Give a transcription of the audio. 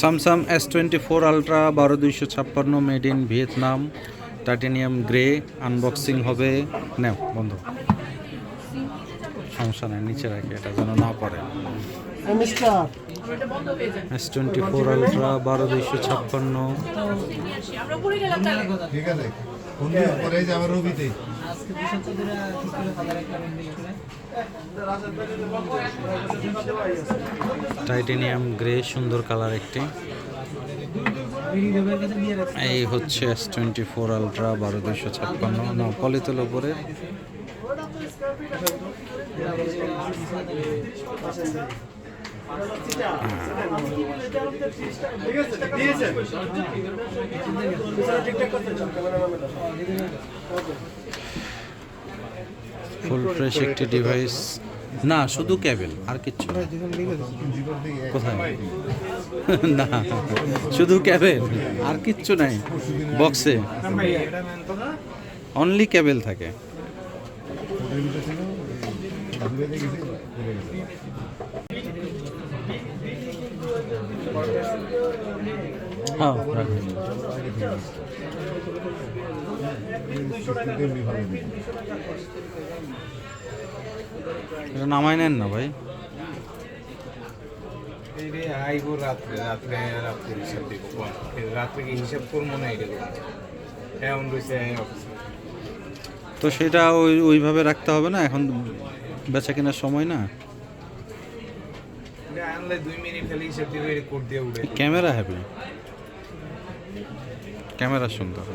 Samsung S twenty four ultra বারো দুইশো ছাপ্পান্ন made in Vietnam titanium grey unboxing হবে। নেও বন্ধ। সমস্যা নেই নিচে রাখি এটা যেন না পড়ে। এস টোয়েন্টি ফোর আলট্রা বারো দুইশো ছাপ্পান্ন। আমরা পড়ে গেলাম তাহলে। ঠিক আছে। টাইটেনিয়াম গ্রে সুন্দর কালার একটি। এই হচ্ছে এস টোয়েন্টি ফোর আলট্রা বারো দুইশো ছাপ্পান্ন। না পলিতল ওপরে। ফুল ফ্রেশ একটি ডিভাইস না, শুধু ক্যাবেল আর কিচ্ছু কোথায়? না, শুধু ক্যাবেল আর কিচ্ছু নাই। বক্সে অনলি ক্যাবেল থাকে। হ্যাঁ রাখুন। এটা নামাই নেন না ভাই। এই রে রাত্রে রাত্রে রাত্রে হিসাব দিব রাত্রে কি হিসাব করব না এটা এমন রয়েছে অফিসে। তো সেটা ওই ওইভাবে রাখতে হবে না? এখন বেচা কেনার সময় না? দুই মিনিট হিসাব দিবে কোড দিয়ে উঠে ক্যামেরা হ্যাপি ক্যামেরা সুন্দর।